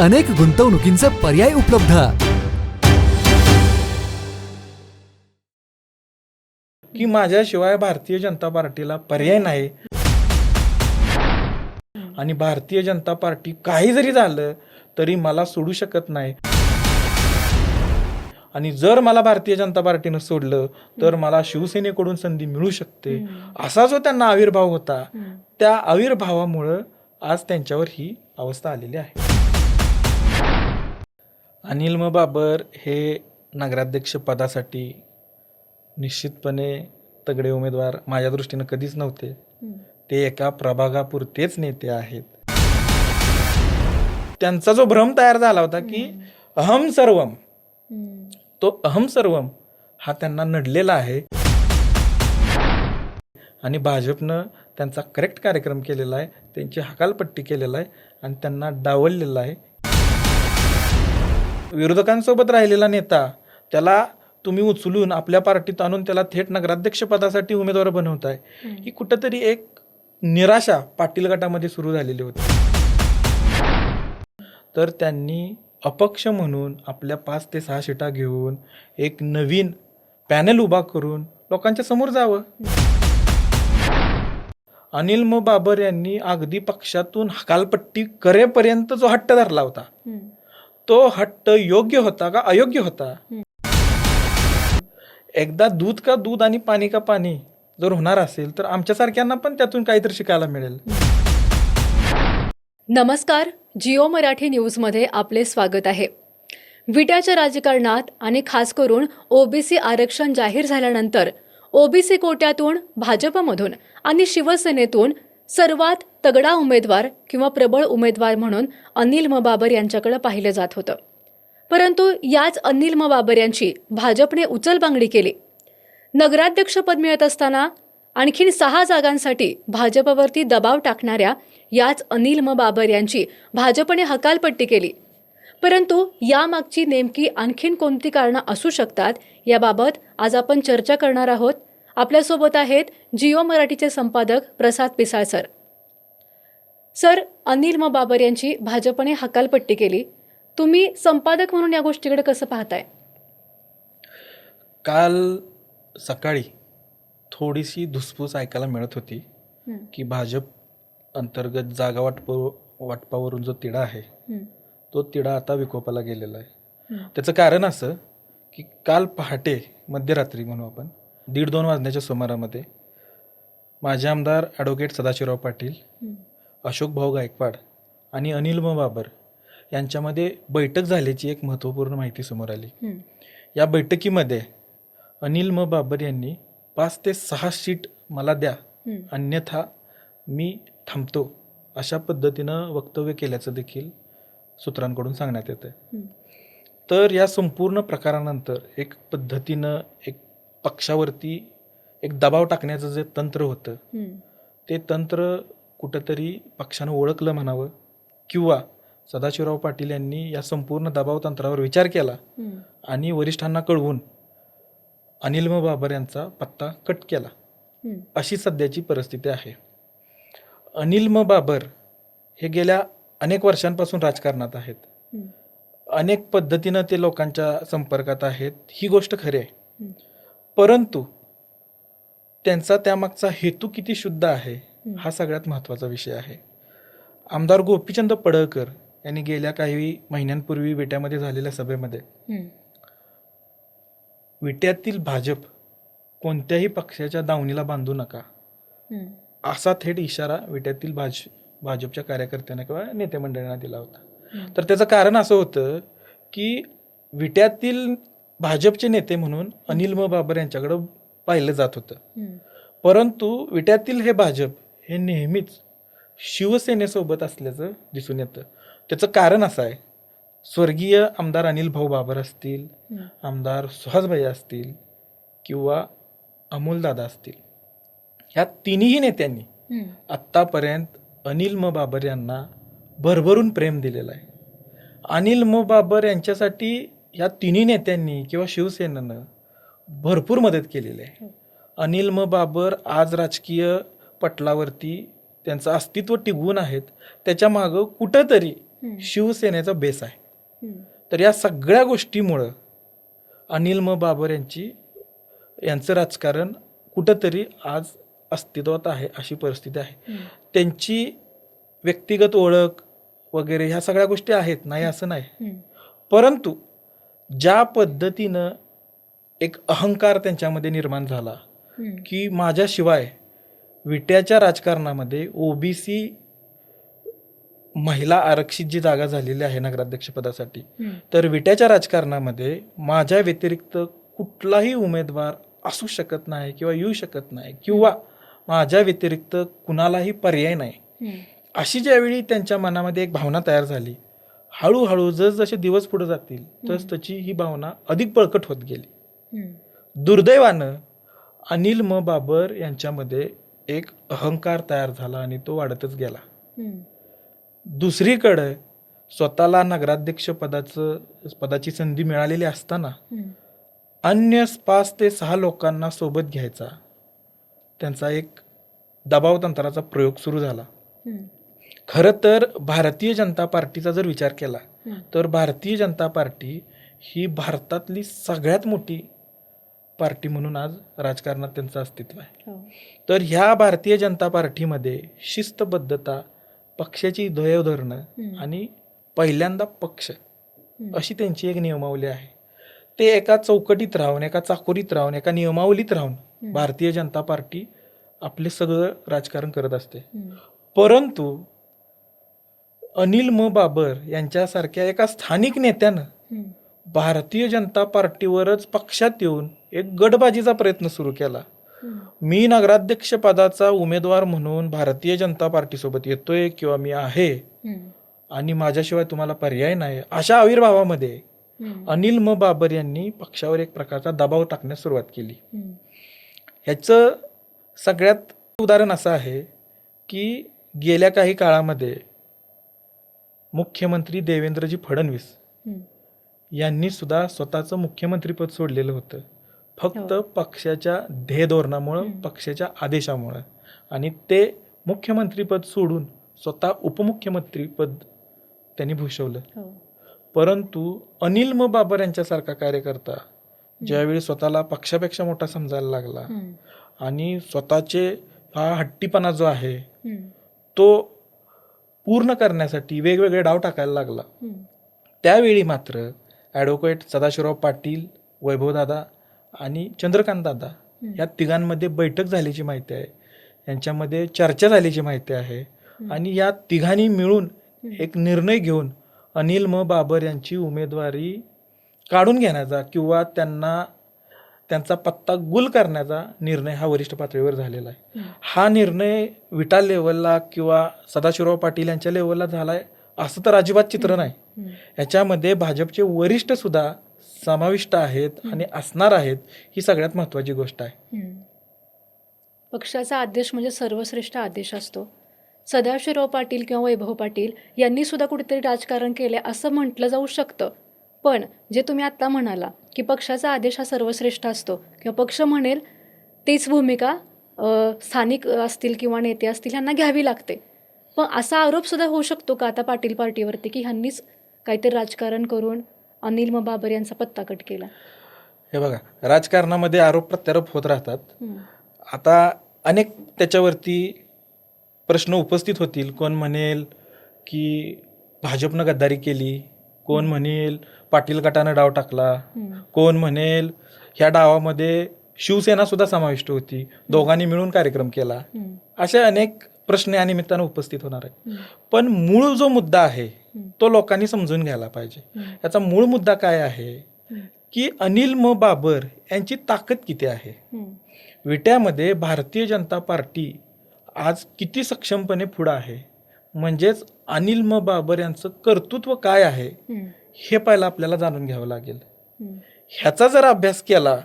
अनेक गुंतवणुकींचे पर्याय उपलब्ध. की माझ्याशिवाय भारतीय जनता पार्टीला पर्याय नाही. आणि भारतीय जनता पार्टी काही जरी झालं तरी मला सोडू शकत नाही. आणि जर मला भारतीय जनता पार्टीनं सोडलं तर मला शिवसेनेकडून संधी मिळू शकते. असा जो त्यांना आविर्भाव होता त्या आविर्भावामुळं आज त्यांच्यावर ही अवस्था आलेली आहे. अनिल म बाबर हे नगराध्यक्ष पदासाठी निश्चितपणे तगडे उमेदवार माझ्या दृष्टीनं कधीच नव्हते. ते एका प्रभागापुरतेच नेते आहेत. त्यांचा जो भ्रम तयार झाला होता की अहम सर्वम तो अहम सर्वम हा त्यांना नडलेला आहे. आणि भाजपनं त्यांचा करेक्ट कार्यक्रम केलेला आहे त्यांची हकालपट्टी केलेला आहे आणि त्यांना डावललेला आहे. विरोधकांसोबत राहिलेला नेता त्याला तुम्ही उचलून आपल्या पार्टीत आणून त्याला थेट नगराध्यक्ष पदासाठी उमेदवार बनवताय ही कुठंतरी एक निराशा पाटील गटामध्ये सुरू झालेली होती. तर त्यांनी अपक्ष म्हणून आपल्या पाच ते सहा सीटा घेऊन एक नवीन पॅनल उभा करून लोकांच्या समोर जावं. अनिल म. बाबर यांनी अगदी पक्षातून हकालपट्टी करेपर्यंत जो हट्ट धरला होता तो हट्ट योग्य होता का अयोग्य होता? एकदा दूध का दूध आणि पाणी का पाणी जर होणार असेल तर आमच्यासारख्यांना पण त्यातून काहीतरी शिकायला मिळेल. नमस्कार जिओ मराठी न्यूजमध्ये आपले स्वागत आहे. विट्याच्या राजकारणात आणि खास करून ओबीसी आरक्षण जाहीर झाल्यानंतर ओबीसी कोट्यातून भाजपमधून आणि शिवसेनेतून सर्वात तगडा उमेदवार किंवा प्रबळ उमेदवार म्हणून अनिल म बाबर यांच्याकडे पाहिलं जात होतं. परंतु याच अनिल मबाबर बाबर यांची भाजपने उचलबांगडी केली. नगराध्यक्षपद मिळत असताना आणखीन सहा जागांसाठी भाजपवरती दबाव टाकणाऱ्या याच अनिल म बाबर यांची भाजपने हकालपट्टी केली. परंतु यामागची नेमकी आणखीन कोणती कारणं असू शकतात याबाबत आज आपण चर्चा करणार आहोत. आपल्यासोबत आहेत जिओ मराठीचे संपादक प्रसाद पिसाळ सर सर अनिल म. बाबर यांची भाजपने हकालपट्टी केली. तुम्ही संपादक म्हणून या गोष्टीकडे कसं पाहताय? काल सकाळी थोडीशी धुसफूस ऐकायला मिळत होती की भाजप अंतर्गत जागा वाटप वाटपावरून जो तिढा आहे तो तिढा आता विकोपाला गेलेला आहे. त्याचं कारण असं की काल पहाटे मध्यरात्री म्हणू आपण दीड दोन वाजण्याच्या सुमारामध्ये माझे आमदार ॲडव्होकेट सदाशिवराव पाटील अशोक भाऊ गायकवाड आणि अनिल म बाबर यांच्यामध्ये बैठक झाल्याची एक महत्त्वपूर्ण माहिती समोर आली. या बैठकीमध्ये अनिल म बाबर यांनी पाच ते सहा सीट मला द्या अन्यथा मी थांबतो अशा पद्धतीनं वक्तव्य केल्याचं देखील सूत्रांकडून सांगण्यात येतं तर या संपूर्ण प्रकारानंतर एक पद्धतीनं एक पक्षावरती एक दबाव टाकण्याचं जे तंत्र होतं ते तंत्र कुठंतरी पक्षानं ओळखलं म्हणावं किंवा सदाशिवराव पाटील यांनी या संपूर्ण दबाव तंत्रावर विचार केला आणि वरिष्ठांना कळवून अनिल म बाबर यांचा पत्ता कट केला. अशी सध्याची परिस्थिती आहे. अनिल म बाबर हे गेल्या अनेक वर्षांपासून राजकारणात आहेत. अनेक पद्धतीनं ते लोकांच्या संपर्कात आहेत. ही गोष्ट खरी आहे. परंतु त्यांचा त्यामागचा हेतू किती शुद्ध आहे हा सगळ्यात महत्त्वाचा विषय आहे. आमदार गोपीचंद पडळकर यांनी गेल्या काही महिन्यांपूर्वी विट्यामध्ये झालेल्या सभेमध्ये विट्यातील भाजप कोणत्याही पक्षाच्या दावणीला बांधू नका. असा थेट इशारा विट्यातील भाज भाजपच्या कार्यकर्त्यांना किंवा नेते मंडळींना दिला होता. तर त्याचं कारण असं होतं की विट्यातील भाजपचे नेते म्हणून अनिल म बाबर यांच्याकडं पाहिलं जात होतं. परंतु विट्यातील हे भाजप हे नेहमीच शिवसेनेसोबत असल्याचं दिसून येतं त्याचं कारण असं आहे स्वर्गीय आमदार अनिल भाऊ बाबर असतील. आमदार सुहासभाई असतील किंवा अमोलदादा असतील ह्या तिन्ही नेत्यांनी. आत्तापर्यंत अनिल म बाबर यांना भरभरून प्रेम दिलेलं आहे अनिल म बाबर यांच्यासाठी या तिन्ही नेत्यांनी किंवा शिवसेनेनं भरपूर मदत केलेली आहे अनिल म बाबर आज राजकीय पटलावरती त्यांचं अस्तित्व टिकवून आहेत त्याच्या मागं कुठंतरी. शिवसेनेचा बेस आहे. तर या सगळ्या गोष्टीमुळं अनिल म बाबर यांची यांचं राजकारण कुठंतरी आज अस्तित्वात आहे अशी परिस्थिती आहे. त्यांची व्यक्तिगत ओळख वगैरे ह्या सगळ्या गोष्टी आहेत नाही असं नाही. परंतु ज्या पद्धतीनं एक अहंकार त्यांच्यामध्ये निर्माण झाला. की माझ्याशिवाय विट्याच्या राजकारणामध्ये ओबीसी महिला आरक्षित जी जागा झालेली आहे नगराध्यक्षपदासाठी. तर विट्याच्या राजकारणामध्ये माझ्या व्यतिरिक्त कुठलाही उमेदवार असू शकत नाही किंवा येऊ शकत नाही किंवा माझ्या व्यतिरिक्त कुणालाही पर्याय नाही. अशी ज्यावेळी त्यांच्या मनामध्ये एक भावना तयार झाली हळूहळू जसजसे दिवस पुढे जातील तस त्याची ही भावना अधिक बळकट होत गेली. दुर्दैवानं अनिल म बाबर यांच्यामध्ये एक अहंकार तयार झाला आणि तो वाढतच गेला. दुसरीकडे स्वतःला नगराध्यक्ष पदाचं पदाची संधी मिळालेली असताना. अन्य पाच ते सहा लोकांना सोबत घ्यायचा त्यांचा एक दबाव तंत्राचा प्रयोग सुरू झाला. खरं तर भारतीय जनता पार्टीचा जर विचार केला. तर भारतीय जनता पार्टी ही भारतातली सगळ्यात मोठी पार्टी म्हणून आज राजकारणात त्यांचं अस्तित्व आहे हो. तर ह्या भारतीय जनता पार्टीमध्ये शिस्तबद्धता पक्षाची ध्येयधोरणं हम्म. आणि पहिल्यांदा पक्ष. अशी त्यांची एक नियमावली आहे ते एका चौकटीत राहून एका चाकोरीत राहून एका नियमावलीत राहून भारतीय जनता पार्टी आपले सगळं राजकारण करत असते. परंतु अनिल म बाबर यांच्यासारख्या एका स्थानिक नेत्यानं. भारतीय जनता पार्टीवरच पक्षात येऊन एक गटबाजीचा प्रयत्न सुरू केला. मी नगराध्यक्ष पदाचा उमेदवार म्हणून भारतीय जनता पार्टीसोबत येतोय किंवा मी आहे. आणि माझ्याशिवाय तुम्हाला पर्याय नाही अशा आविर्भावामध्ये. अनिल म बाबर यांनी पक्षावर एक प्रकारचा दबाव टाकण्यास सुरुवात केली. ह्याचं सगळ्यात उदाहरण असं आहे की गेल्या काही काळामध्ये मुख्यमंत्री देवेंद्रजी फडणवीस. यांनी सुद्धा स्वतःचं मुख्यमंत्रीपद सोडलेलं होतं फक्त हो. पक्षाच्या ध्येय धोरणामुळं. पक्षाच्या आदेशामुळं आणि ते मुख्यमंत्रीपद सोडून स्वतः उपमुख्यमंत्रीपद त्यांनी भूषवलं हो. परंतु अनिल म बाबर यांच्यासारखा कार्यकर्ता ज्यावेळी स्वतःला पक्षापेक्षा मोठा समजायला लागला. आणि स्वतःचे हा हट्टीपणा जो आहे. तो पूर्ण करण्यासाठी वेगवेगळे डाव टाकायला लागला. त्यावेळी मात्र ॲडव्होकेट सदाशिवराव पाटील वैभवदादा आणि चंद्रकांतदादा या तिघांमध्ये बैठक झाल्याची माहिती आहे. यांच्यामध्ये चर्चा झाल्याची माहिती आहे. आणि या तिघांनी मिळून एक निर्णय घेऊन अनिल म. बाबर यांची उमेदवारी काढून घेण्याचा किंवा त्यांना त्यांचा पत्ता गुल करण्याचा निर्णय हा वरिष्ठ पातळीवर झालेला आहे. हा निर्णय विटा लेवलला किंवा सदाशिवराव पाटील यांच्या लेवलला झालाय असं तर अजिबात चित्र नाही. याच्यामध्ये भाजपचे वरिष्ठ सुद्धा समाविष्ट आहेत आणि असणार आहेत ही सगळ्यात महत्वाची गोष्ट आहे. पक्षाचा आदेश म्हणजे सर्वश्रेष्ठ आदेश असतो. सदाशिवराव पाटील किंवा वैभव पाटील यांनी सुद्धा कुठेतरी राजकारण केले असं म्हटलं जाऊ शकतं. पण जे तुम्ही आत्ता म्हणाला की पक्षाचा आदेश हा सर्वश्रेष्ठ असतो किंवा पक्ष म्हणेल तीच भूमिका स्थानिक असतील किंवा नेते असतील यांना घ्यावी लागते. पण असा आरोप सुद्धा होऊ शकतो का आता पाटील पार्टीवरती की ह्यांनीच काहीतरी राजकारण करून अनिल म बाबर यांचा पत्ता कट केला? हे बघा राजकारणामध्ये आरोप प्रत्यारोप होत राहतात. आता अनेक त्याच्यावरती प्रश्न उपस्थित होतील. कोण म्हणेल की भाजपनं गद्दारी केली कोण म्हणेल पाटील गटानं डाव टाकला. कोण म्हणेल? ह्या डावामध्ये शिवसेना सुद्धा समाविष्ट होती. दोघांनी मिळून कार्यक्रम केला. असे अनेक प्रश्न या निमित्तानं उपस्थित होणार आहेत. पण मूळ जो मुद्दा आहे तो लोकांनी समजून घ्यायला पाहिजे. याचा मूळ मुद्दा काय आहे? की अनिल म बाबर यांची ताकद किती आहे? विट्यामध्ये भारतीय जनता पार्टी आज किती सक्षमपणे पुढं आहे? म्हणजेच अनिल म बाबर यांचं कर्तृत्व काय आहे? हे पहिलं आपल्याला जाणून घ्यावं लागेल. ह्याचा जर अभ्यास केला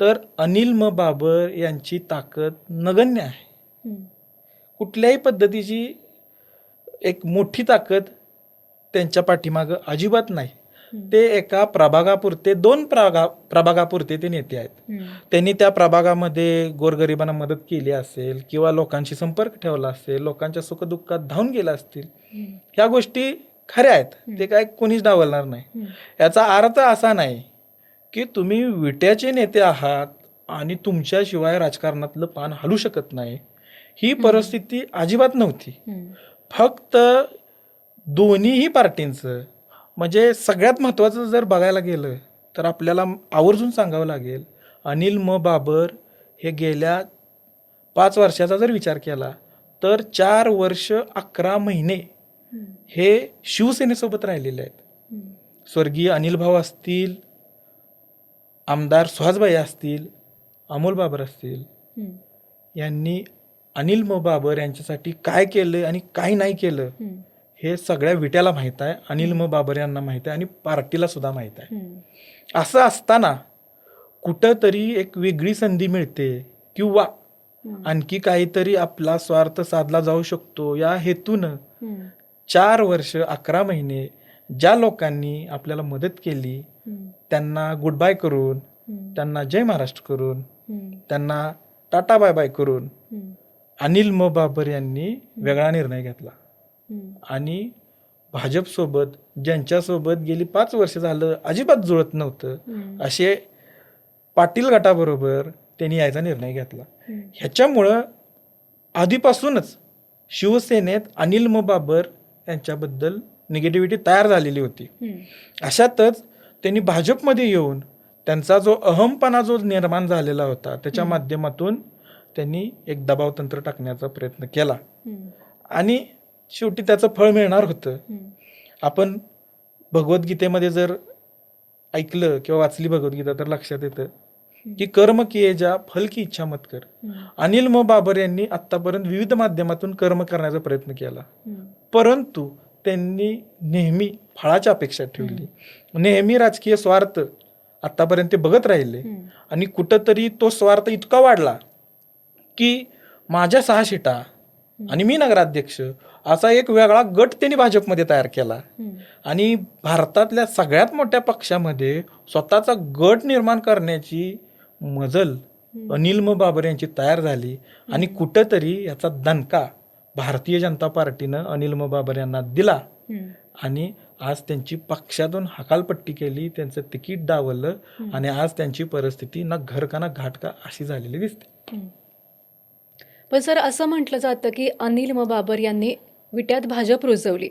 तर अनिल म बाबर यांची ताकद नगण्य आहे. कुठल्याही पद्धतीची एक मोठी ताकद त्यांच्या पाठीमागं अजिबात नाही. ते एका प्रभागापुरते दोन प्रभागा प्रभागापुरते ते नेते आहेत. त्यांनी त्या प्रभागामध्ये गोरगरिबांना मदत केली असेल किंवा लोकांशी संपर्क ठेवला असेल लोकांच्या सुखदुःखात धावून गेला असतील ह्या गोष्टी खऱ्या आहेत. ते काय कोणीच डावलणार नाही. याचा अर्थ असा नाही की तुम्ही विट्याचे नेते आहात आणि तुमच्याशिवाय राजकारणातलं पान हलू शकत नाही. ही परिस्थिती अजिबात नव्हती. फक्त दोन्हीही पार्टींचं म्हणजे सगळ्यात महत्त्वाचं जर बघायला गेलं तर आपल्याला आवर्जून सांगावं लागेल अनिल म बाबर हे गेल्या पाच वर्षाचा जर विचार केला तर चार वर्ष अकरा महिने हे शिवसेनेसोबत राहिलेले आहेत. स्वर्गीय अनिल भाऊ असतील आमदार सुहासबाई असतील अमोल बाबर असतील यांनी अनिल म बाबर यांच्यासाठी काय केलं आणि काय नाही केलं हे सगळ्या विट्याला माहीत आहे. अनिल म बाबर यांना माहीत आहे आणि पार्टीला सुद्धा माहीत आहे. असं असताना कुठंतरी एक वेगळी संधी मिळते किंवा आणखी काहीतरी आपला स्वार्थ साधला जाऊ शकतो या हेतून चार वर्ष अकरा महिने ज्या लोकांनी आपल्याला मदत केली त्यांना गुड बाय करून त्यांना जय महाराष्ट्र करून त्यांना टाटा बाय बाय करून अनिल म बाबर यांनी वेगळा निर्णय घेतला. आणि भाजपसोबत ज्यांच्यासोबत गेली पाच वर्ष झालं अजिबात जुळत नव्हतं असे पाटील गटाबरोबर त्यांनी यायचा निर्णय घेतला. ह्याच्यामुळं आधीपासूनच शिवसेनेत अनिल म बाबर यांच्याबद्दल निगेटिव्हिटी तयार झालेली होती. अशातच त्यांनी भाजपमध्ये येऊन त्यांचा जो अहमपणा जो निर्माण झालेला होता त्याच्या माध्यमातून त्यांनी एक दबाव तंत्र टाकण्याचा प्रयत्न केला. आणि शेवटी त्याचं फळ मिळणार होतं. आपण भगवद्गीतेमध्ये जर ऐकलं किंवा वाचली भगवद्गीता तर लक्षात येतं. की कर्म किये जा फल की इच्छा मत कर. अनिल म बाबर यांनी आतापर्यंत विविध माध्यमातून कर्म करण्याचा प्रयत्न केला. परंतु त्यांनी नेहमी फळाची अपेक्षा ठेवली. नेहमी राजकीय स्वार्थ आतापर्यंत ते बघत राहिले. आणि कुठंतरी तो स्वार्थ इतका वाढला की माझ्या सहा शिटा आणि मी नगराध्यक्ष असा एक वेगळा गट त्यांनी भाजपमध्ये तयार केला. आणि भारतातल्या सगळ्यात मोठ्या पक्षामध्ये स्वतःचा गट निर्माण करण्याची मजल अनिल म बाबर यांची तयार झाली आणि कुठंतरी याचा दणका भारतीय जनता पार्टीनं अनिल म बाबर यांना दिला. आणि आज त्यांची पक्षातून हकालपट्टी केली त्यांचं तिकीट डावललं आणि आज त्यांची परिस्थिती ना घर का ना घाट का अशी झालेली दिसते. पण सर असं म्हटलं जातं की अनिल म बाबर यांनी विट्यात भाजप रुजवली.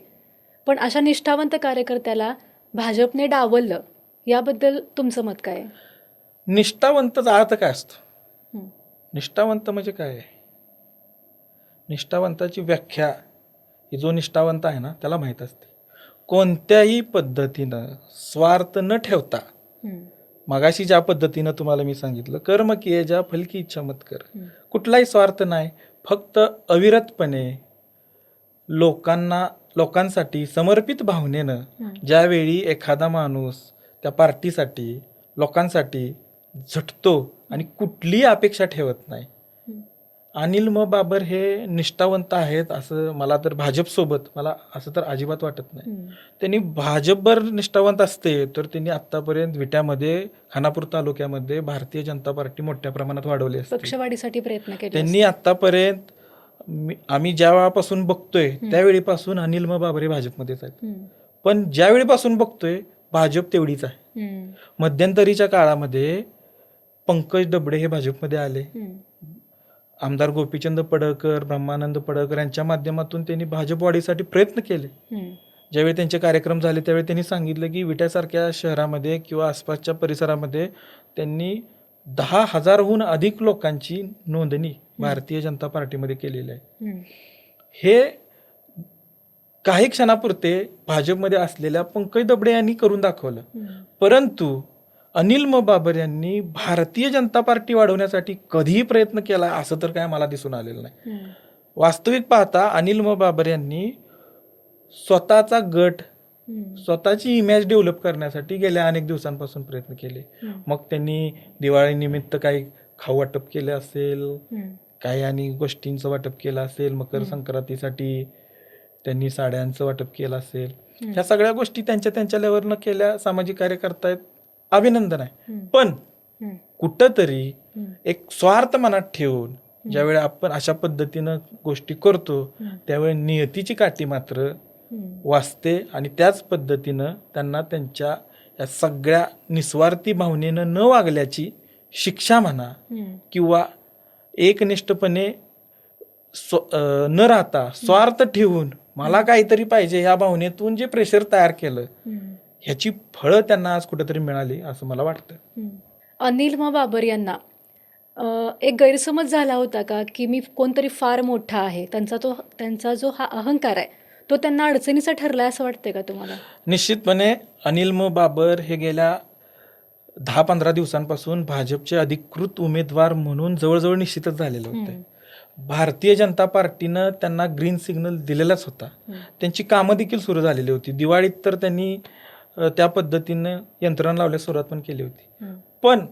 पण अशा निष्ठावंत कार्यकर्त्याला भाजपने डावललं याबद्दल तुमचं मत काय आहे? निष्ठावंतचा अर्थ काय असतो. निष्ठावंत म्हणजे काय? आहे निष्ठावंताची व्याख्या ही जो निष्ठावंत आहे ना त्याला माहीत असते. कोणत्याही पद्धतीनं स्वार्थ न ठेवता. मगाशी ज्या पद्धतीनं तुम्हाला मी सांगितलं कर्म किये ज्या फलकी इच्छा मत कर. कुठलाही स्वार्थ नाही फक्त अविरतपणे लोकांना लोकांसाठी समर्पित भावनेनं ज्यावेळी एखादा माणूस त्या पार्टीसाठी लोकांसाठी झटतो आणि कुठलीही अपेक्षा ठेवत नाही. अनिल म बाबर हे निष्ठावंत आहेत असं मला तर भाजपसोबत मला असं तर अजिबात वाटत नाही. त्यांनी भाजपवर निष्ठावंत असते तर त्यांनी आतापर्यंत विट्यामध्ये खानापूर तालुक्यामध्ये भारतीय जनता पार्टी मोठ्या प्रमाणात वाढवली असते. पक्षवाढीसाठी प्रयत्न केले त्यांनी आतापर्यंत आम्ही ज्या वेळापासून बघतोय त्यावेळीपासून अनिल म बाबर हे भाजपमध्येच आहेत. पण ज्या वेळीपासून बघतोय भाजप तेवढीच आहे. मध्यंतरीच्या काळामध्ये पंकज डबडे हे भाजपमध्ये आले. आमदार गोपीचंद पडळकर ब्रह्मानंद पडळकर यांच्या माध्यमातून त्यांनी भाजप वाढीसाठी प्रयत्न केले. ज्यावेळी त्यांचे कार्यक्रम झाले त्यावेळी त्यांनी सांगितलं की विट्यासारख्या शहरामध्ये किंवा आसपासच्या परिसरामध्ये त्यांनी दहा हजारहून अधिक लोकांची नोंदणी भारतीय जनता पार्टीमध्ये केलेली आहे. हे काही क्षणापुरते भाजपमध्ये असलेल्या पंकज दबडे यांनी करून दाखवलं. परंतु अनिल म बाबर यांनी भारतीय जनता पार्टी वाढवण्यासाठी कधीही प्रयत्न केला असं तर काय मला दिसून आलेलं नाही. वास्तविक पाहता अनिल म बाबर यांनी स्वतःचा गट स्वतःची इमेज डेव्हलप करण्यासाठी गेल्या अनेक दिवसांपासून प्रयत्न केले. मग त्यांनी दिवाळीनिमित्त काही खाऊ वाटप केले असेल काही आणि गोष्टींचं वाटप केलं असेल मकर संक्रांतीसाठी त्यांनी साड्यांचं वाटप केलं असेल. ह्या सगळ्या गोष्टी त्यांच्या त्यांच्या लेवलनं केल्या सामाजिक कार्य करतायत अभिनंदन आहे. पण कुठंतरी एक स्वार्थ मनात ठेवून ज्यावेळी आपण अशा पद्धतीनं गोष्टी करतो त्यावेळी नियतीची काठी मात्र वाचते आणि त्याच पद्धतीनं त्यांना त्यांच्या या सगळ्या निस्वार्थी भावनेनं न वागल्याची शिक्षा म्हणा किंवा एकनिष्ठपणे न राहता स्वार्थ ठेवून मला काहीतरी पाहिजे ह्या भावनेतून जे प्रेशर तयार केलं ह्याची फळं त्यांना आज कुठेतरी मिळाली असं मला वाटतं. अनिल म बाबर यांना एक गैरसमज झाला होता का की मी कोणतरी फार मोठा आहे त्यांचा तो त्यांचा जो हा अहंकार आहे तो त्यांना अडचणीचा ठरलाय असं वाटतंय का तुम्हाला? निश्चितपणे अनिल म बाबर हे गेल्या दहा पंधरा दिवसांपासून भाजपचे अधिकृत उमेदवार म्हणून जवळजवळ निश्चितच झालेले होते. भारतीय जनता पार्टीनं त्यांना ग्रीन सिग्नल दिलेलाच होता. त्यांची कामं देखील सुरू झालेली होती. दिवाळीत तर त्यांनी त्या पद्धतीनं यंत्रणा लावण्यास सुरुवात पण केली होती. पण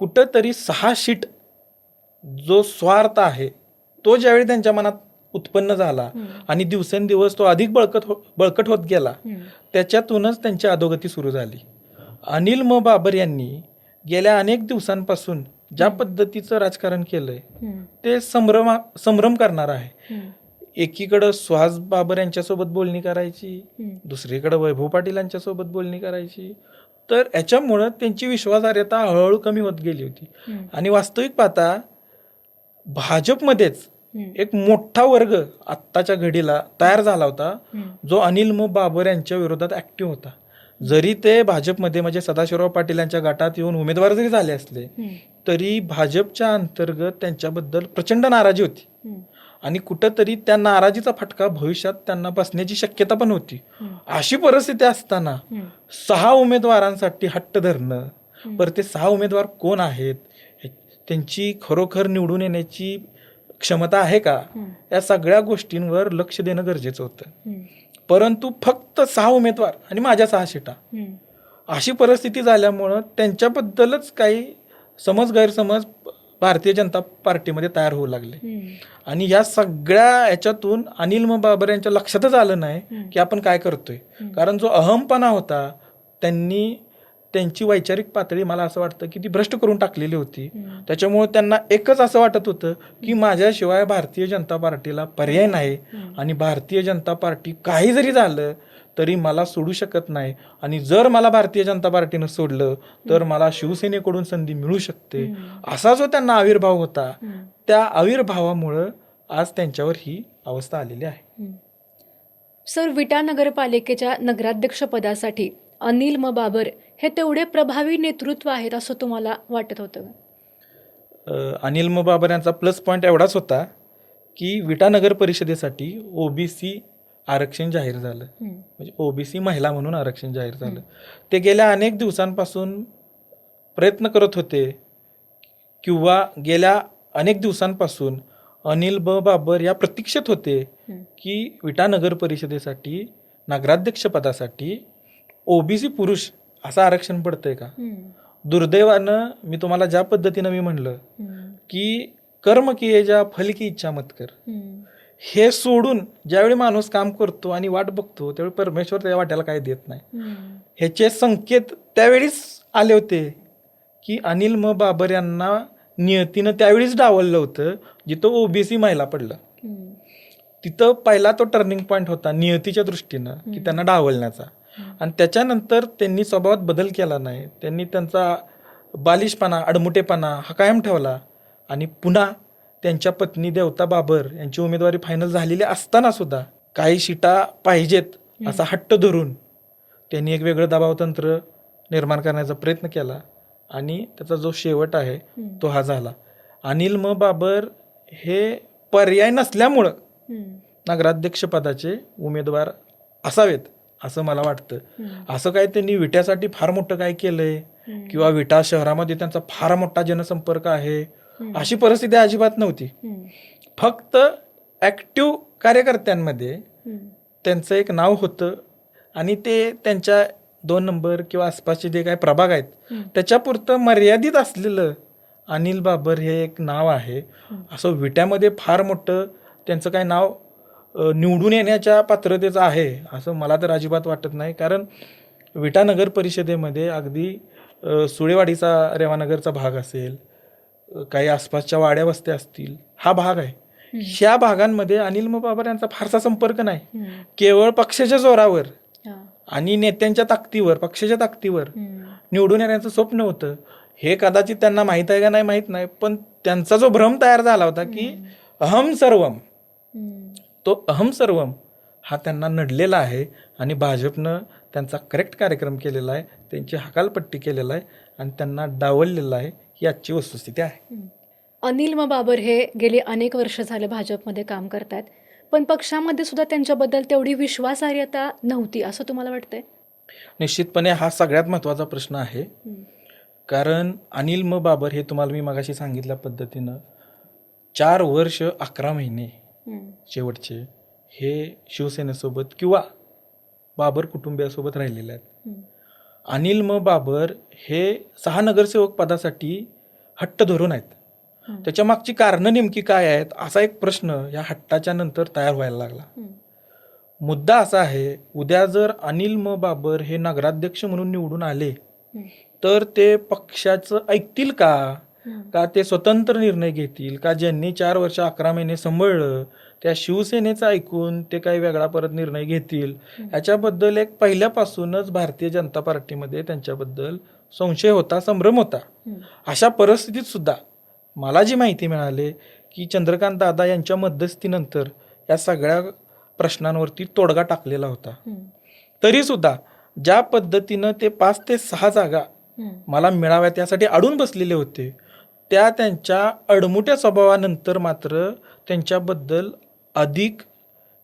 कुठंतरी सहा शीट जो स्वार्थ आहे तो ज्यावेळी त्यांच्या मनात उत्पन्न झाला आणि दिवसेंदिवस तो अधिक बळकट हो बळकट होत गेला त्याच्यातूनच त्यांची अधोगती सुरू झाली. अनिल म. बाबर यांनी गेल्या अनेक दिवसांपासून ज्या पद्धतीचं राजकारण केलंय ते संभ्रमा संभ्रम करणार आहे. एकीकडं सुहास बाबर यांच्यासोबत बोलणी करायची दुसरीकडे वैभव पाटील यांच्यासोबत बोलणी करायची. तर याच्यामुळं त्यांची विश्वासार्हता हळूहळू कमी होत गेली होती. आणि वास्तविक पाहता भाजपमध्येच एक मोठा वर्ग आत्ताच्या घडीला तयार झाला होता जो अनिल म बाबर यांच्या विरोधात ऍक्टिव्ह होता. जरी ते भाजपमध्ये म्हणजे सदाशिवराव पाटील यांच्या गटात येऊन उमेदवार जरी झाले असले तरी भाजपच्या अंतर्गत त्यांच्याबद्दल प्रचंड नाराजी होती. आणि कुठंतरी त्या नाराजीचा फटका भविष्यात त्यांना बसण्याची शक्यता पण होती. अशी परिस्थिती असताना सहा उमेदवारांसाठी हट्ट धरणं. बरं ते सहा उमेदवार कोण आहेत? त्यांची खरोखर निवडून येण्याची क्षमता आहे का? या सगळ्या गोष्टींवर लक्ष देणं गरजेचं होतं. परंतु फक्त सहा उमेदवार आणि माझ्या सहा सीटा. अशी परिस्थिती झाल्यामुळं त्यांच्याबद्दलच काही समज गैरसमज भारतीय जनता पार्टीमध्ये तयार होऊ लागले. आणि या सगळ्या ह्याच्यातून अनिल म बाबर यांच्या लक्षातच आलं नाही की आपण काय करतोय. कारण जो अहमपणा होता त्यांनी त्यांची वैचारिक पातळी मला असं वाटतं की ती भ्रष्ट करून टाकलेली होती. त्याच्यामुळे त्यांना एकच असं वाटत होतं की माझ्याशिवाय भारतीय जनता पार्टीला पर्याय नाही आणि भारतीय जनता पार्टी काही जरी झालं तरी मला सोडू शकत नाही. आणि जर मला भारतीय जनता पार्टीनं सोडलं तर मला शिवसेनेकडून संधी मिळू शकते. असा जो त्यांना आविर्भाव होता त्या आविर्भावामुळं आज त्यांच्यावर ही अवस्था आलेली आहे. सर विटा नगरपालिकेच्या नगराध्यक्षपदासाठी अनिल म. बाबर हे तेवढे प्रभावी नेतृत्व आहेत असं तुम्हाला वाटत होतं? अनिल म. बाबर यांचा प्लस पॉईंट एवढाच होता की विटा नगर परिषदेसाठी ओबीसी आरक्षण जाहीर झालं. म्हणजे ओबीसी महिला म्हणून आरक्षण जाहीर झालं. ते गेल्या अनेक दिवसांपासून प्रयत्न करत होते किंवा गेल्या अनेक दिवसांपासून अनिल ब. बाबर या प्रतीक्षेत होते की विटा नगर परिषदेसाठी नगराध्यक्षपदासाठी ओबीसी पुरुष असं आरक्षण पडतंय का? दुर्दैवानं मी तुम्हाला ज्या पद्धतीनं मी म्हणलं की कर्म किये जा फल की इच्छा मत कर. हे सोडून ज्यावेळी माणूस काम करतो आणि वाट बघतो त्यावेळी परमेश्वर त्या वाट्याला काही देत नाही. ह्याचे संकेत त्यावेळीच आले होते की अनिल म. बाबर यांना नियतीनं त्यावेळीच डावललं होतं जिथं ओबीसी महिला पडलं. तिथं पहिला तो टर्निंग पॉईंट होता नियतीच्या दृष्टीनं की त्यांना डावलण्याचा. आणि त्याच्यानंतर त्यांनी स्वभावात बदल केला नाही. त्यांनी त्यांचा बालिशपणा अडमुटेपणा हा कायम ठेवला आणि पुन्हा त्यांच्या पत्नी देवता बाबर यांची उमेदवारी फायनल झालेली असताना सुद्धा काही सीटा पाहिजेत असा हट्ट धरून त्यांनी एक वेगळं दबाव तंत्र निर्माण करण्याचा प्रयत्न केला आणि त्याचा जो शेवट आहे तो हा झाला. अनिल म बाबर हे पर्याय नसल्यामुळं नगराध्यक्षपदाचे उमेदवार असावेत असं मला वाटतं. असं काय त्यांनी विट्यासाठी फार मोठं काय केलंय? किंवा विटा शहरामध्ये त्यांचा फार मोठा जनसंपर्क आहे? अशी परिस्थिती अजिबात नव्हती. फक्त ऍक्टिव्ह कार्यकर्त्यांमध्ये त्यांचं एक नाव होतं आणि ते त्यांच्या दोन नंबर किंवा आसपासचे जे काही प्रभाग आहेत त्याच्यापुरतं मर्यादित असलेलं अनिल बाबर हे एक नाव आहे. असं विट्यामध्ये फार मोठं त्यांचं काय नाव निवडून येण्याच्या पात्रतेचं आहे असं मला तर अजिबात वाटत नाही. कारण विटा नगर परिषदेमध्ये अगदी सुळेवाडीचा रेवानगरचा भाग असेल काही आसपासच्या वाड्या वस्त्या असतील हा भाग आहे. ह्या भागांमध्ये अनिल बाबर यांचा फारसा संपर्क नाही. केवळ पक्षाच्या जोरावर आणि नेत्यांच्या ताकदीवर पक्षाच्या ताकदीवर निवडून येण्याचं स्वप्न होतं. हे कदाचित त्यांना माहीत आहे का नाही माहीत नाही. पण त्यांचा जो भ्रम तयार झाला होता की अहम सर्वम तो अहम सर्वम हा त्यांना नडलेला आहे आणि भाजपनं त्यांचा करेक्ट कार्यक्रम केलेला आहे त्यांची हकालपट्टी केलेला आहे आणि त्यांना डावललेला आहे. ही आजची वस्तुस्थिती आहे. अनिल म बाबर हे गेली अनेक वर्ष झाले भाजपमध्ये काम करतायत. पण पक्षामध्ये सुद्धा त्यांच्याबद्दल तेवढी विश्वासार्हता नव्हती असं तुम्हाला वाटतंय? निश्चितपणे हा सगळ्यात महत्त्वाचा प्रश्न आहे. कारण अनिल म बाबर हे तुम्हाला मी मगाशी सांगितल्या पद्धतीनं चार वर्ष अकरा महिने शेवटचे हे शिवसेनेसोबत किंवा बाबर कुटुंबियासोबत राहिलेले आहेत. अनिल म बाबर हे सहा नगरसेवक पदासाठी हट्ट धरून आहेत त्याच्या मागची कारणं नेमकी काय आहेत असा एक प्रश्न या हट्टाच्या नंतर तयार व्हायला लागला. मुद्दा असा आहे उद्या जर अनिल म बाबर हे नगराध्यक्ष म्हणून निवडून आले तर ते पक्षाचं ऐकतील का? का ते स्वतंत्र निर्णय घेतील? का ज्यांनी चार वर्ष अकरा महिने सांभाळलं त्या शिवसेनेचं ऐकून ते काही वेगळा परत निर्णय घेतील? याच्याबद्दल एक पहिल्यापासूनच भारतीय जनता पार्टीमध्ये त्यांच्याबद्दल संशय होता संभ्रम होता. अशा परिस्थितीत सुद्धा मला जी माहिती मिळाली की चंद्रकांत दादा यांच्या मध्यस्थीनंतर या सगळ्या प्रश्नांवरती तोडगा टाकलेला होता. तरी सुद्धा ज्या पद्धतीनं ते पाच ते सहा जागा मला मिळाव्या त्यासाठी अडून बसलेले होते त्या त्यांच्या अडमुट्या स्वभावानंतर मात्र त्यांच्याबद्दल अधिक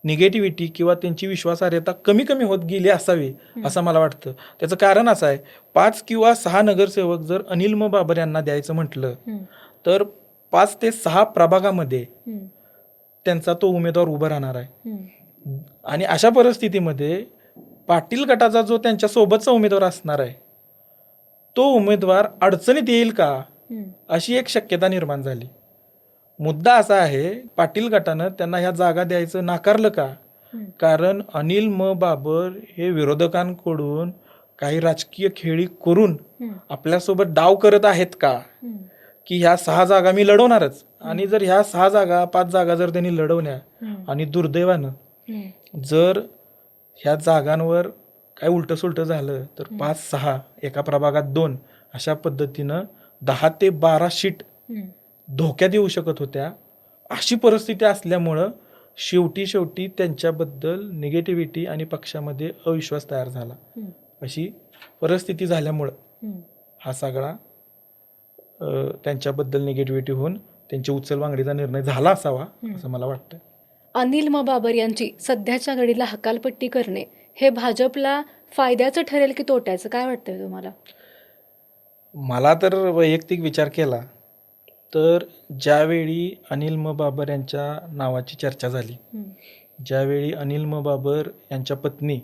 निगेटिव्हिटी किंवा त्यांची विश्वासार्हता कमी कमी होत गेली असावी असं मला वाटतं. त्याचं कारण असं आहे पाच किंवा सहा नगरसेवक जर अनिल म. बाबर यांना द्यायचं म्हटलं तर पाच ते सहा प्रभागामध्ये त्यांचा तो उमेदवार उभा राहणार आहे. आणि अशा परिस्थितीमध्ये पाटील गटाचा जो त्यांच्या सोबतचा उमेदवार असणार आहे तो उमेदवार अडचणीत येईल का अशी एक शक्यता निर्माण झाली. मुद्दा असा आहे पाटील गटानं त्यांना ह्या जागा द्यायचं नाकारलं का? कारण अनिल म. बाबर हे विरोधकांकडून काही राजकीय खेळी करून आपल्यासोबत डाव करत आहेत का? की ह्या सहा जागा मी लढवणारच. आणि जर ह्या सहा जागा पाच जागा जर त्यांनी लढवल्या आणि दुर्दैवानं जर ह्या जागांवर काय उलटं सुलटं झालं तर पाच सहा एका प्रभागात दोन अशा पद्धतीनं दहा ते बारा शीट धोक्यात येऊ शकत होत्या. अशी परिस्थिती असल्यामुळं शेवटी शेवटी त्यांच्याबद्दल निगेटिव्हिटी आणि पक्षामध्ये अविश्वास तयार झाला. अशी परिस्थिती झाल्यामुळं हा सगळा त्यांच्याबद्दल निगेटिव्हिटी होऊन त्यांची उचलवांगडीचा निर्णय झाला असावा असं मला वाटतं अनिल म. बाबर यांची सध्याच्या घडीला हकालपट्टी करणे हे भाजपला फायद्याचं ठरेल की तोट्याचं? काय वाटतंय तुम्हाला? मला तर वैयक्तिक विचार केला. तर ज्यावेळी अनिल म बाबर यांच्या नावाची चर्चा झाली ज्यावेळी अनिल म बाबर यांच्या पत्नी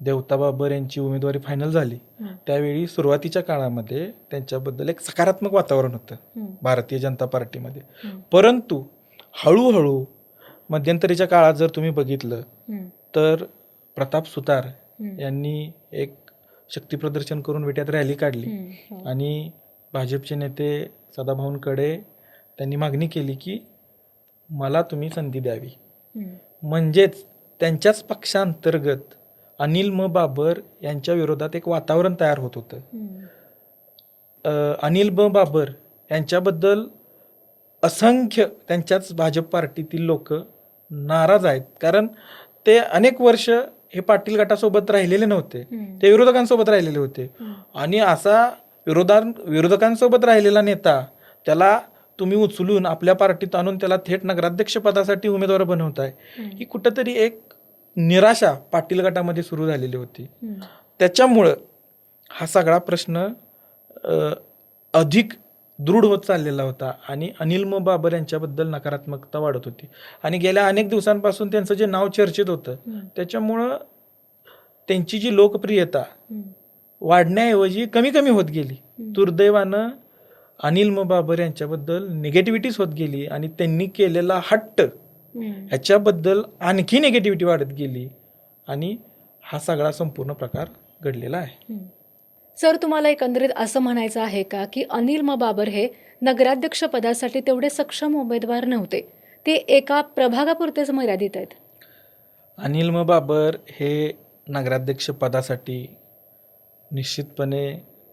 देवता बाबर यांची उमेदवारी फायनल झाली त्यावेळी सुरुवातीच्या काळामध्ये त्यांच्याबद्दल एक सकारात्मक वातावरण होतं भारतीय जनता पार्टीमध्ये. परंतु हळूहळू मध्यंतरीच्या काळात जर तुम्ही बघितलं तर प्रताप सुतार यांनी एक शक्तीप्रदर्शन करून विट्यात रॅली काढली आणि भाजपचे नेते सदाभाऊंकडे त्यांनी मागणी केली की मला तुम्ही संधी द्यावी. म्हणजेच त्यांच्याच पक्षांतर्गत अनिल म बाबर यांच्या विरोधात एक वातावरण तयार होत होतं. अनिल म बाबर यांच्याबद्दल असंख्य त्यांच्याच भाजप पार्टीतील लोक नाराज आहेत. कारण ते अनेक वर्ष हे पाटील गटासोबत राहिलेले नव्हते. ते विरोधकांसोबत राहिलेले होते. आणि असा विरोधा विरोधकांसोबत राहिलेला नेता त्याला तुम्ही उचलून आपल्या पार्टीत आणून त्याला थेट नगराध्यक्षपदासाठी उमेदवार बनवताय. ही कुठंतरी एक निराशा पाटील गटामध्ये सुरू झालेली होती. त्याच्यामुळं हा सगळा प्रश्न अधिक दृढ होत चाललेला होता आणि अनिल म बाबर यांच्याबद्दल नकारात्मकता वाढत होती. आणि गेल्या अनेक दिवसांपासून त्यांचं जे नाव चर्चेत होतं त्याच्यामुळं त्यांची जी लोकप्रियता वाढण्याऐवजी कमी कमी होत गेली. दुर्दैवानं अनिल म बाबर यांच्याबद्दल निगेटिव्हिटीच होत गेली आणि त्यांनी केलेला हट्ट ह्याच्याबद्दल आणखी निगेटिव्हिटी वाढत गेली आणि हा सगळा संपूर्ण प्रकार घडलेला आहे. सर तुम्हाला एकंदरीत असं म्हणायचं आहे का की अनिल म बाबर हे नगराध्यक्ष पदासाठी तेवढे सक्षम उमेदवार नव्हते. ते एका प्रभागापुरतेच मर्यादित आहेत. अनिल म बाबर हे नगराध्यक्ष पदासाठी निश्चितपणे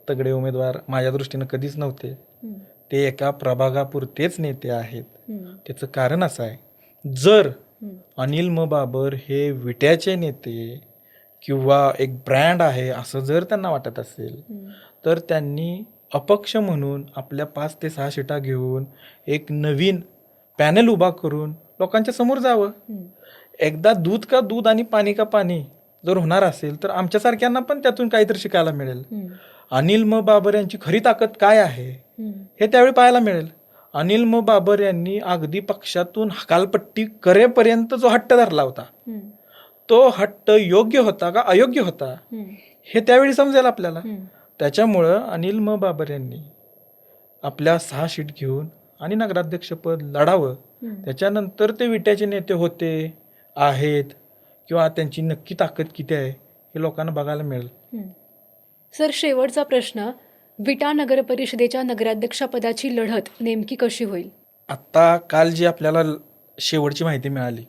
तगडे उमेदवार माझ्या दृष्टीनं कधीच नव्हते. ते एका प्रभागापुरतेच नेते आहेत. त्याचं कारण असं आहे जर अनिल म बाबर हे विट्याचे नेते किंवा एक ब्रँड आहे असं जर त्यांना वाटत असेल तर त्यांनी अपक्ष म्हणून आपल्या पाच ते सहा सीटा घेऊन एक नवीन पॅनल उभा करून लोकांच्या समोर जावं. एकदा दूध का दूध आणि पाणी का पाणी जर होणार असेल तर आमच्यासारख्यांना पण त्यातून काहीतरी शिकायला मिळेल. अनिल म बाबर यांची खरी ताकद काय आहे? हे त्यावेळी पाहायला मिळेल. अनिल म बाबर यांनी अगदी पक्षातून हकालपट्टी करेपर्यंत जो हट्ट धरला होता तो हट्ट योग्य होता का अयोग्य होता? हे त्यावेळी समजेल आपल्याला. त्याच्यामुळं अनिल म बाबर यांनी आपल्या सहा सीट घेऊन आणि नगराध्यक्षपद लढावं. त्याच्यानंतर ते विट्याचे नेते होते आहेत. किंवा त्यांची नक्की ताकद किती आहे हे लोकांना बघायला मिळेल. सर शेवटचा प्रश्न. विटा नगर परिषदेच्या नगराध्यक्षपदाची लढत नेमकी कशी होईल? आत्ता काल जी आपल्याला शेवटची माहिती मिळाली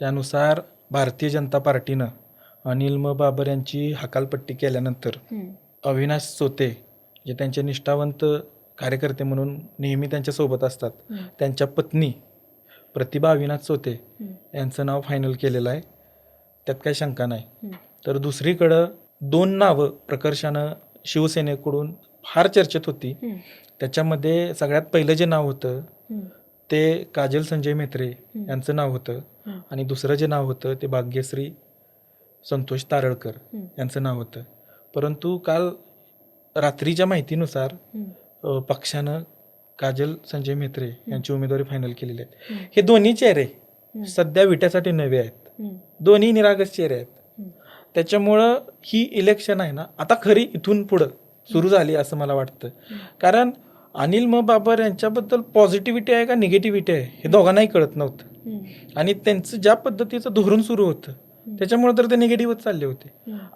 त्यानुसार भारतीय जनता पार्टीनं अनिल म बाबर यांची हकालपट्टी केल्यानंतर अविनाश सोते जे त्यांचे निष्ठावंत कार्यकर्ते म्हणून नेहमी त्यांच्यासोबत असतात त्यांच्या पत्नी प्रतिभा अविनाश सोते यांचं नाव फायनल केलेलं आहे. त्यात काही शंका नाही. तर दुसरीकडं दोन नावं प्रकर्षानं शिवसेनेकडून फार चर्चेत होती. त्याच्यामध्ये सगळ्यात पहिलं जे नाव होतं ते काजल संजय मेत्रे यांचं नाव होतं. आणि दुसरं जे नाव होतं ते भाग्यश्री संतोष तारळकर यांचं नाव होतं. परंतु काल रात्रीच्या माहितीनुसार पक्षानं काजल संजय मेत्रे यांची उमेदवारी फायनल केलेली आहे. हे दोन्ही चेहरे सध्या विट्यासाठी नवे आहेत. दोन्ही निरागस चेहरे आहेत. त्याच्यामुळं ही इलेक्शन आहे ना आता खरी इथून पुढं सुरू झाली असं मला वाटतं. कारण अनिल म बाबर यांच्याबद्दल पॉझिटिव्हिटी आहे का निगेटिव्हिटी आहे हे दोघांनाही कळत नव्हतं. आणि त्यांचं ज्या पद्धतीचं धोरण सुरू होतं त्याच्यामुळे तर ते निगेटिव्हच चालले होते.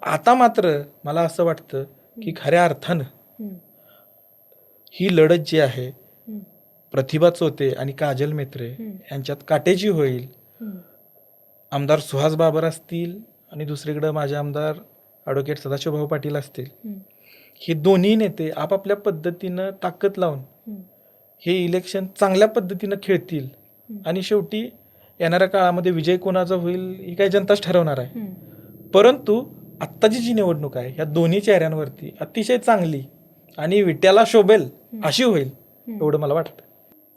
आता मात्र मला असं वाटतं की खऱ्या अर्थानं ही लढत जी आहे प्रतिभा चोते आणि काजल मेत्रे यांच्यात काटेची होईल. आमदार सुहास बाबर असतील आणि दुसरीकडे माझे आमदार ॲडव्होकेट सदाशिवभाऊ पाटील असतील. हे दोन्ही नेते आपापल्या पद्धतीनं ताकद लावून हे इलेक्शन चांगल्या पद्धतीनं खेळतील. आणि शेवटी येणाऱ्या काळामध्ये विजय कोणाचा होईल ही काही जनताच ठरवणार आहे. परंतु आत्ताची जी निवडणूक आहे ह्या दोन्ही चेहऱ्यांवरती अतिशय चांगली आणि विट्याला शोभेल अशी होईल एवढं मला वाटतं.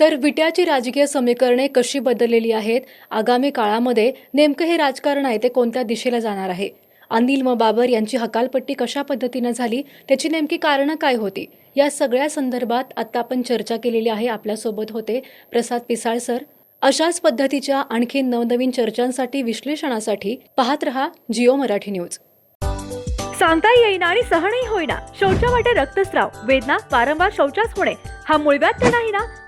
तर विट्याची राजकीय समीकरणे कशी बदललेली आहेत? आगामी काळामध्ये नेमकं हे राजकारण आहे ते कोणत्या दिशेला जाणार आहे? अनिल म. बाबर यांची हकालपट्टी कशा पद्धतीनं झाली? त्याची नेमकी कारणं काय होती? या सगळ्या संदर्भात आता आपण चर्चा केलेली आहे. आपल्यासोबत होते प्रसाद पिसाळ सर. अशाच पद्धतीच्या आणखी नवनवीन चर्चांसाठी विश्लेषणासाठी पाहत रहा जिओ मराठी न्यूज. सांगता येईना आणि सहनही होईना. शौचा वाटे रक्तस्राव. वेदना वारंवार शौचास होणे. हा मुळव्यात तर नाही ना?